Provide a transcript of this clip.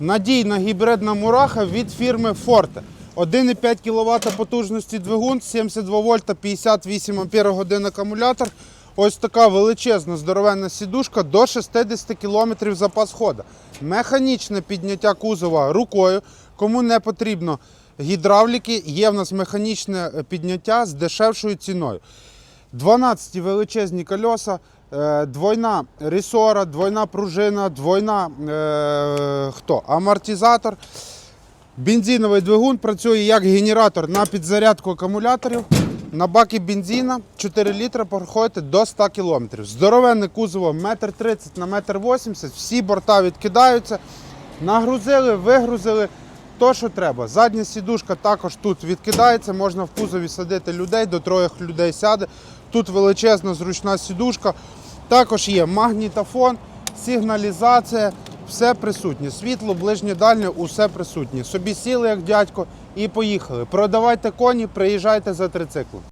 Надійна гібридна мураха від фірми Forte. 1,5 кВт потужності двигун, 72 вольта, 58 ампер годин акумулятор. Ось така величезна здоровенна сідушка до 60 км запас ходу. Механічне підняття кузова рукою. Кому не потрібно гідравліки, є в нас механічне підняття з дешевшою ціною. 12 величезні кольоса, е, двойна ресора, двойна пружина, двойна е, хто? амортизатор. Бензиновий двигун працює як генератор на підзарядку акумуляторів. На баки бензина 4 літри проходите до 100 км. Здоровенне кузово 1,30 на 1,80 м, всі борта відкидаються. Нагрузили, вигрузили то, що треба. Задня сідушка також тут відкидається, можна в кузові садити людей, до троєх людей сяде. Тут величезна зручна сідушка. Також є магнітофон, сигналізація, все присутнє. Світло, ближнє дальнє, усе присутнє. Собі сіли як дядько і поїхали. Продавайте коні, приїжджайте за трициклом.